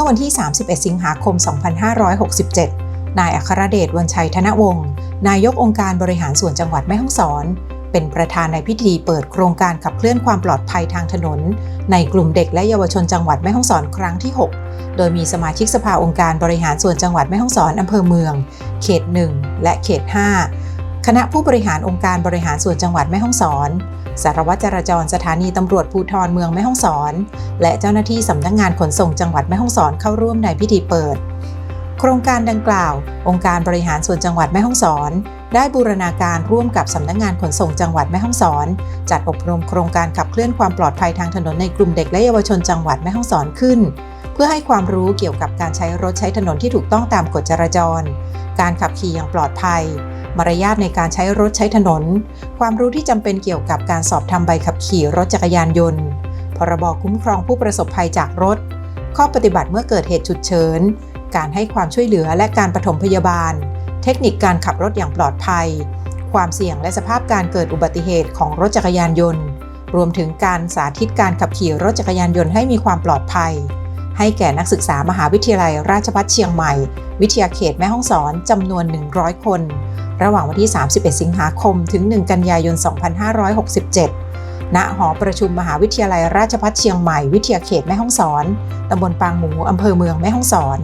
มื่อวันที่ 31 สิงหาคม 2567 นายอัครเดชวันชัยธนวงศ์นายกองค์การบริหารส่วนจังหวัดแม่ฮ่องสอน เป็นประธานในพิธีเปิดโครงการขับเคลื่อนความปลอดภัยทางถนน ในกลุ่มเด็กและเยาวชนจังหวัดแม่ฮ่องสอนครั้งที่ 6 โดยมีสมาชิกสภาองค์การบริหารส่วนจังหวัดแม่ฮ่องสอนอำเภอเมือง เขต 1 และเขต 5 คณะผู้บริหารองค์การบริหารส่วนจังหวัดแม่ฮ่องสอน สารวัตรจราจรสถานีตำรวจภูธรเมืองแม่ฮ่องสอน และเจ้าหน้าที่สำนักงงานขนส่งจังหวัดแม่ฮ่องสอนเข้าร่วมในพิธีเปิด โครงการดังกล่าว องค์การบริหารส่วนจังหวัดแม่ฮ่องสอน ได้บูรณาการร่วมกับสำนักงงานขนส่งจังหวัดแม่ฮ่องสอน จัดอบรมโครงการขับเคลื่อนความปลอดภัยทางถนนในกลุ่มเด็กและเยาวชนจังหวัดแม่ฮ่องสอนขึ้น เพื่อให้ความรู้เกี่ยวกับการใช้รถใช้ถนนที่ถูกต้องตามกฎจราจร การขับขี่อย่างปลอดภัย มารยาทในการใช้รถใช้ถนน ความรู้ที่จำเป็นเกี่ยวกับการสอบทำใบขับขี่รถจักรยานยนต์ พรบคุ้มครองผู้ประสบภัยจากรถ ข้อปฏิบัติเมื่อเกิดเหตุฉุกเฉิน การให้ความช่วยเหลือและการปฐมพยาบาล เทคนิคการขับรถอย่างปลอดภัย ความเสี่ยงและสภาพการเกิดอุบัติเหตุของรถจักรยานยนต์ รวมถึงการสาธิตการขับขี่รถจักรยานยนต์ให้มีความปลอดภัย ให้แก่นักศึกษามหาวิทยาลัยราชภัฏเชียงใหม่ วิทยาเขตแม่ฮ่องสอนจำนวน 100 คน ระหว่างวันที่ 31 สิงหาคม ถึง 1 กันยายน 2567 ณ หอประชุมมหาวิทยาลัยราชภัฏเชียงใหม่ วิทยาเขตแม่ฮ่องสอน ตำบลปางหมู อำเภอเมืองแม่ฮ่องสอน